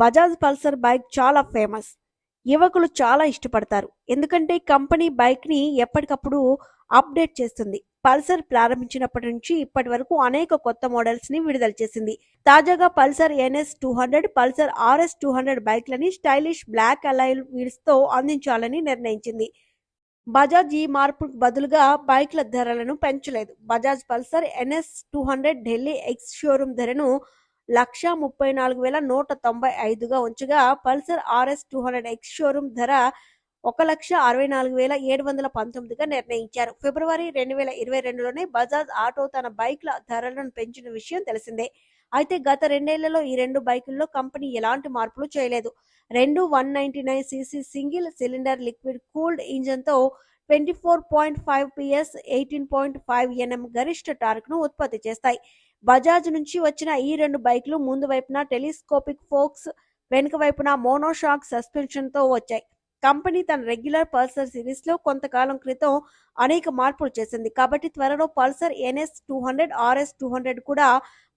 Bajaj Pulsar bike చాలా famous. యువకులు చాలా ఇష్టపడతారు. ఎందుకంటే కంపెనీ బైక్ని ఎప్పటికప్పుడు అప్డేట్ చేస్తుంది. పల్సర్ ప్రారంభించినప్పటి నుంచి ఇప్పటి వరకు అనేక కొత్త మోడల్స్ని విడుదల చేసింది. తాజాగా Pulsar NS two hundred Pulsar RS two hundred బైక్లని stylish black alloy వీల్స్తో అందించాలని నిర్ణయించింది. బజాజ్ ఈ మార్పుకు బదులుగా బైక్ల ధరలను పెంచలేదు. Bajaj Pulsar NS two hundred Delhi ex showroom ధరను లక్ష ముప్పై నాలుగు వేల నూట తొంభై ఐదుగా ఉంచగా Pulsar RS two hundred ex showroom ధర ఒక లక్ష అరవై నాలుగు వేల ఏడు వందల పంతొమ్మిదిగా నిర్ణయించారు. ఫిబ్రవరి రెండు వేల ఇరవై రెండులోనే బజాజ్ ఆటో తన బైక్ల ధరలను పెంచిన విషయం తెలిసిందే. అయితే గత రెండేళ్ళలో ఈ రెండు బైకుల్లో కంపెనీ ఎలాంటి మార్పులు చేయలేదు. రెండు one ninety nine CC single cylinder liquid cooled ఇంజన్తో twenty four point five PS eighteen point five NM గరిష్ట టార్క్ను ఉత్పత్తి చేస్తాయి. బజాజ్ నుంచి వచ్చిన ఈ రెండు బైక్లు ముందు వైపున టెలిస్కోపిక్ ఫోక్స్ వెనుక వైపున మోనోషాక్ సస్పెన్షన్తో వచ్చాయి. కంపెనీ తన రెగ్యులర్ పల్సర్ సిరీస్లో కొంతకాలం క్రితం అనేక మార్పులు చేసింది. కాబట్టి త్వరలో Pulsar NS two hundred RS two hundred కూడా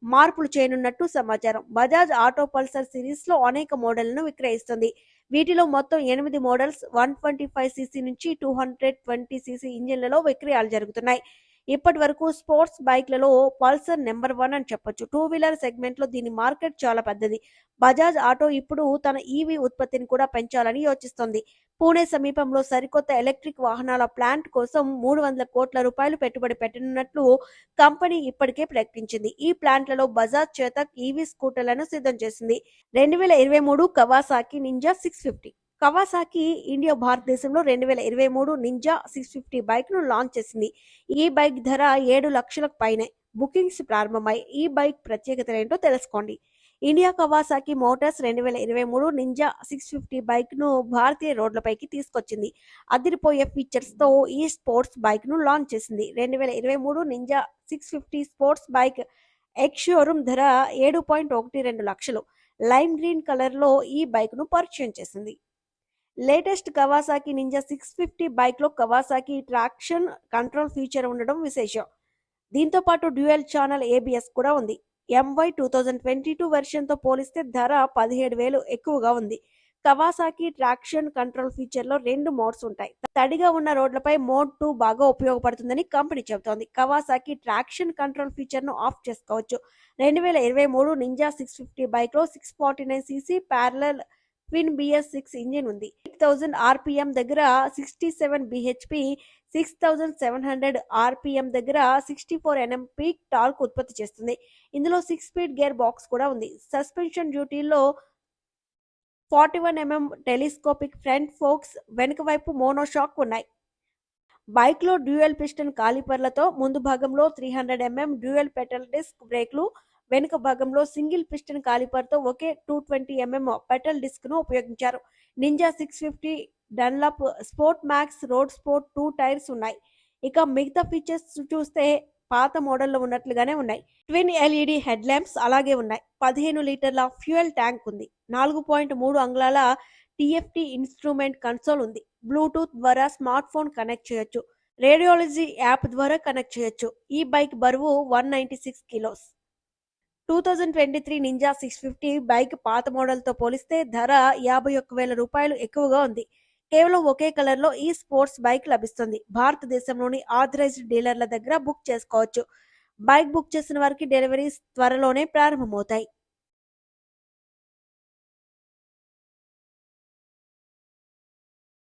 మార్పులు చేయనున్నట్టు సమాచారం. బజాజ్ ఆటో పల్సర్ సిరీస్లో అనేక మోడళ్ళను విక్రయిస్తుంది. వీటిలో మొత్తం ఎనిమిది models one twenty five CC నుంచి టూ హండ్రెడ్ ట్వంటీ సీసీ ఇంజిన్లలో విక్రయాలు జరుగుతున్నాయి. ఇప్పటి వరకు స్పోర్ట్స్ బైక్లలో పల్సర్ నెంబర్ వన్ అని చెప్పొచ్చు. టూ వీలర్ సెగ్మెంట్లో దీని మార్కెట్ చాలా పెద్దది. బజాజ్ ఆటో ఇప్పుడు తన ఈవీ ఉత్పత్తిని కూడా పెంచాలని యోచిస్తోంది. పూణే సమీపంలో సరికొత్త ఎలక్ట్రిక్ వాహనాల ప్లాంట్ కోసం మూడు వందల కోట్ల రూపాయలు పెట్టుబడి పెట్టనున్నట్లు కంపెనీ ఇప్పటికే ప్రకటించింది. ఈ ప్లాంట్లలో బజాజ్ చేత ఈవీ స్కూటర్లను సిద్ధం చేసింది. రెండు వేల ఇరవై మూడు Kawasaki Ninja six fifty. Kawasaki India భారతదేశంలో రెండు వేల ఇరవై మూడు నింజా సిక్స్ ఫిఫ్టీ బైక్ను లాంచ్ చేసింది. ఈ బైక్ ధర ఏడు లక్షలకు పైనే బుకింగ్స్ ప్రారంభమై ఈ బైక్ ప్రత్యేకత ఏంటో తెలుసుకోండి. ఇండియా కవాసాకి మోటార్స్ రెండు వేల ఇరవై మూడు నింజా సిక్స్ ఫిఫ్టీ బైక్ను భారతీయ రోడ్లపైకి తీసుకొచ్చింది. అదిరిపోయే ఫీచర్స్తో ఈ స్పోర్ట్స్ బైక్ను లాంచ్ చేసింది. రెండు వేల ఇరవై మూడు Ninja six fifty sports bike ex showroom ధర ఏడు పాయింట్ ఒకటి రెండు లక్షలు. లైమ్ గ్రీన్ కలర్లో ఈ బైక్ను పరిచయం చేసింది. Latest Kawasaki Ninja six fifty బైక్లో కవాసాకి ట్రాక్షన్ కంట్రోల్ ఫీచర్ ఉండడం విశేషం. దీంతో పాటు డ్యూయల్ ఛానల్ ఏబిఎస్ కూడా ఉంది. MY two thousand twenty two వెర్షన్తో పోలిస్తే ధర పదిహేడు వేలు ఎక్కువగా ఉంది. కవాసాకి ట్రాక్షన్ కంట్రోల్ ఫీచర్లో రెండు మోడ్స్ ఉంటాయి. తడిగా ఉన్న రోడ్లపై మోడ్ టూ బాగా ఉపయోగపడుతుందని కంపెనీ చెబుతోంది. కవాసాకి ట్రాక్షన్ కంట్రోల్ ఫీచర్ను ఆఫ్ చేసుకోవచ్చు. రెండు వేల ఇరవై మూడు నింజా సిక్స్ ఫిఫ్టీ బైక్లో six forty nine CC parallel twin BS six engine ఉంది. ఎయిట్ థౌసండ్ ఆర్పిఎం దగ్గర sixty seven BHP six thousand seven hundred RPM దగ్గర sixty four NM peak torque ఉత్పత్తి చేస్తుంది. ఇందులో సిక్స్ స్పీడ్ గేర్ బాక్స్ కూడా ఉంది. Suspension డ్యూటీలో forty one MM telescopic front forks వెనుక వైపు మోనోషాక్ ఉన్నాయి. బైక్లో డ్యూయల్ పిస్టన్ కాలిపర్లతో ముందు భాగంలో three hundred MM dual petal disc బ్రేక్లు వెనుక భాగంలో సింగిల్ పిస్టన్ కాలిపర్తో ఒకే టూ ట్వంటీ ఎంఎం పెటల్ డిస్క్ను ఉపయోగించారు. Ninja six fifty Dunlop sport max road sport two tyres ఉన్నాయి. ఇక మిగతా ఫీచర్స్ చూస్తే పాత మోడల్లో ఉన్నట్లుగానే ఉన్నాయి. ట్విన్ ఎల్ఈడి హెడ్ ల్యాంప్స్ అలాగే ఉన్నాయి. పదిహేను లీటర్ల ఫ్యూయల్ ట్యాంక్ ఉంది. నాలుగు పాయింట్ మూడు అంగుళాల టిఎఫ్టి ఇన్స్ట్రుమెంట్ కన్సోల్ ఉంది. బ్లూటూత్ ద్వారా స్మార్ట్ ఫోన్ కనెక్ట్ చేయొచ్చు. రేడియాలజీ యాప్ ద్వారా కనెక్ట్ చేయొచ్చు. ఈ బైక్ బరువు one ninety six kilos. Two thousand twenty three Ninja six fifty bike పాత మోడల్తో పోలిస్తే ధర యాభై ఒక్క వేల రూపాయలు ఎక్కువగా ఉంది. కేవలం ఒకే కలర్లో ఈ స్పోర్ట్స్ బైక్ లభిస్తుంది. భారతదేశంలోని ఆథరైజ్డ్ డీలర్ల దగ్గర బుక్ చేసుకోవచ్చు. బైక్ బుక్ చేసిన వారికి డెలివరీస్ త్వరలోనే ప్రారంభమవుతాయి.